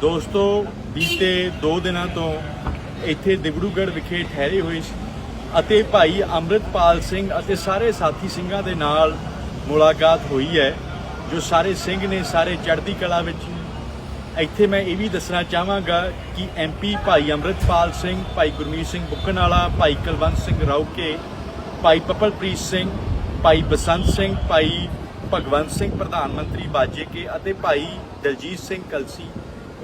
ਦੋਸਤੋ, ਬੀਤੇ 2 ਦਿਨਾਂ ਤੋਂ ਇੱਥੇ ਦਿਬੜੂਗੜ੍ਹ ਵਿਖੇ ਠਹਿਰੇ ਹੋਏ ਸੀ ਅਤੇ ਭਾਈ ਅੰਮ੍ਰਿਤਪਾਲ ਸਿੰਘ ਅਤੇ ਸਾਰੇ ਸਾਥੀ ਸਿੰਘਾਂ ਦੇ ਨਾਲ ਮੁਲਾਕਾਤ ਹੋਈ ਹੈ, ਜੋ ਸਾਰੇ ਸਿੰਘ ਨੇ ਸਾਰੇ ਚੜ੍ਹਦੀ ਕਲਾ ਵਿੱਚ ਇੱਥੇ ਮੈਂ ਇਹ ਵੀ ਦੱਸਣਾ ਚਾਹਾਂਗਾ ਕਿ ਐਮਪੀ ਭਾਈ ਅੰਮ੍ਰਿਤਪਾਲ ਸਿੰਘ, ਭਾਈ ਗੁਰਮੀਤ ਸਿੰਘ ਬੁੱਕਣਾਲਾ ਭਾਈ ਕੁਲਵੰਤ ਸਿੰਘ ਰੌਕੇ ਭਾਈ ਪਪਲਪ੍ਰੀਤ ਸਿੰਘ, ਭਾਈ ਬਸੰਤ ਸਿੰਘ, ਭਾਈ ਭਗਵੰਤ ਸਿੰਘ, ਪ੍ਰਧਾਨ ਮੰਤਰੀ ਬਾਜੇ ਕੇ ਅਤੇ ਭਾਈ ਦਲਜੀਤ ਸਿੰਘ ਕਲਸੀ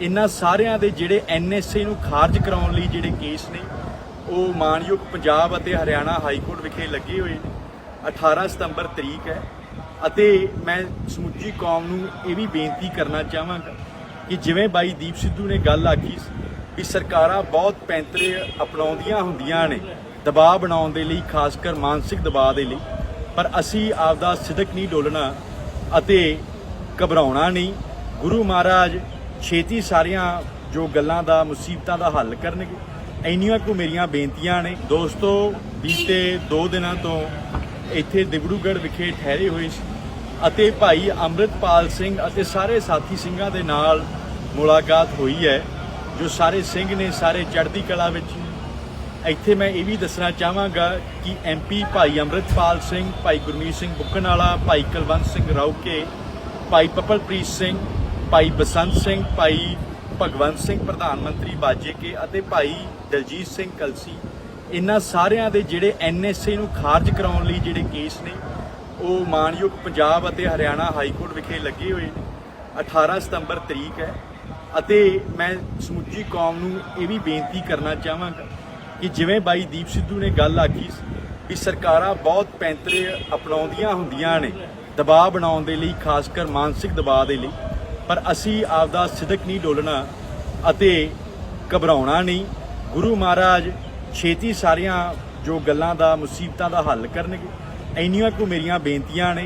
ਇਹਨਾਂ ਸਾਰਿਆਂ ਦੇ ਜਿਹੜੇ ਐਨਐਸਏ ਨੂੰ ਖਾਰਜ ਕਰਾਉਣ ਲਈ ਜਿਹੜੇ ਕੇਸ ਨੇ, ਉਹ ਮਾਨਯੋਗ ਪੰਜਾਬ ਅਤੇ ਹਰਿਆਣਾ ਹਾਈ ਕੋਰਟ ਵਿਖੇ ਲੱਗੇ ਹੋਏ ਨੇ। 18 ਸਤੰਬਰ ਤਰੀਕ ਹੈ ਅਤੇ ਮੈਂ ਸਮੁੱਚੀ ਕੌਮ ਨੂੰ ਇਹ ਵੀ ਬੇਨਤੀ ਕਰਨਾ ਚਾਹਾਂਗਾ ਕਿ ਜਿਵੇਂ ਬਾਈ ਦੀਪ ਸਿੱਧੂ ਨੇ ਗੱਲ ਆਖੀ ਸੀ ਵੀ ਸਰਕਾਰਾਂ ਬਹੁਤ ਪੈਂਤਰੇ ਅਪਣਾਉਂਦੀਆਂ ਹੁੰਦੀਆਂ ਨੇ, ਦਬਾਅ ਬਣਾਉਣ ਦੇ ਲਈ ਖਾਸ ਕਰ ਮਾਨਸਿਕ ਦਬਾਅ ਦੇ ਲਈ, ਪਰ ਅਸੀਂ ਆਪਦਾ ਸਿਦਕ ਨਹੀਂ ਡੋਲਣਾ ਅਤੇ ਘਬਰਾਉਣਾ ਨਹੀਂ। ਗੁਰੂ ਮਹਾਰਾਜ ਛੇਤੀ ਸਾਰੀਆਂ ਜੋ ਗੱਲਾਂ ਦਾ, ਮੁਸੀਬਤਾਂ ਦਾ ਹੱਲ ਕਰਨਗੇ। ਇੰਨੀਆਂ ਕੁ ਮੇਰੀਆਂ ਬੇਨਤੀਆਂ ਨੇ। ਦੋਸਤੋ, ਬੀਤੇ 2 ਦਿਨਾਂ ਤੋਂ ਇੱਥੇ ਦਿਬੜੂਗੜ੍ਹ ਵਿਖੇ ਠਹਿਰੇ ਹੋਏ ਸੀ ਅਤੇ ਭਾਈ ਅੰਮ੍ਰਿਤਪਾਲ ਸਿੰਘ ਅਤੇ ਸਾਰੇ ਸਾਥੀ ਸਿੰਘਾਂ ਦੇ ਨਾਲ ਮੁਲਾਕਾਤ ਹੋਈ ਹੈ, ਜੋ ਸਾਰੇ ਸਿੰਘ ਨੇ ਸਾਰੇ ਚੜ੍ਹਦੀ ਕਲਾ ਵਿੱਚ। ਇੱਥੇ ਮੈਂ ਇਹ ਵੀ ਦੱਸਣਾ ਚਾਹਾਂਗਾ ਕਿ ਐਮਪੀ ਭਾਈ ਅੰਮ੍ਰਿਤਪਾਲ ਸਿੰਘ, ਭਾਈ ਗੁਰਮੀਤ ਸਿੰਘ ਬੁੱਕਣ ਵਾਲਾ ਭਾਈ ਕੁਲਵੰਤ ਸਿੰਘ ਰੌਕੇ ਭਾਈ ਪਪਲਪ੍ਰੀਤ ਸਿੰਘ ਭਾਈ ਬਸੰਤ ਸਿੰਘ, ਭਾਈ ਭਗਵੰਤ ਸਿੰਘ, ਪ੍ਰਧਾਨ ਮੰਤਰੀ ਬਾਜੇਕੇ ਅਤੇ ਭਾਈ ਦਲਜੀਤ ਸਿੰਘ ਕਲਸੀ, ਇਹਨਾਂ ਸਾਰਿਆਂ ਦੇ ਜਿਹੜੇ ਐਨਐਸਏ ਨੂੰ ਖਾਰਜ ਕਰਾਉਣ ਲਈ ਜਿਹੜੇ ਕੇਸ ਨੇ, ਉਹ ਮਾਨਯੋਗ ਪੰਜਾਬ ਅਤੇ ਹਰਿਆਣਾ ਹਾਈ ਕੋਰਟ ਵਿਖੇ ਲੱਗੇ ਹੋਏ ਨੇ। 18 ਸਤੰਬਰ ਤਰੀਕ ਹੈ ਅਤੇ ਮੈਂ ਸਮੁੱਚੀ ਕੌਮ ਨੂੰ ਇਹ ਵੀ ਬੇਨਤੀ ਕਰਨਾ ਚਾਹਾਂਗਾ ਕਿ ਜਿਵੇਂ ਬਾਈ ਦੀਪ ਸਿੱਧੂ ਨੇ ਗੱਲ ਆਖੀ ਸੀ ਵੀ ਸਰਕਾਰਾਂ ਬਹੁਤ ਪੈਂਤਰੇ ਅਪਣਾਉਂਦੀਆਂ ਹੁੰਦੀਆਂ ਨੇ ਦਬਾਅ ਬਣਾਉਣ ਦੇ ਲਈ ਖਾਸ ਕਰ ਮਾਨਸਿਕ ਦਬਾਅ ਦੇ ਲਈ। ਪਰ ਅਸੀਂ ਆਪਦਾ ਸਿਦਕ ਨਹੀਂ ਡੋਲਣਾ ਅਤੇ ਘਬਰਾਉਣਾ ਨਹੀਂ। ਗੁਰੂ ਮਹਾਰਾਜ ਛੇਤੀ ਸਾਰੀਆਂ ਜੋ ਗੱਲਾਂ ਦਾ ਮੁਸੀਬਤਾਂ ਦਾ ਹੱਲ ਕਰਨਗੇ, ਇੰਨੀਆਂ ਕੁ ਮੇਰੀਆਂ ਬੇਨਤੀਆਂ ਨੇ।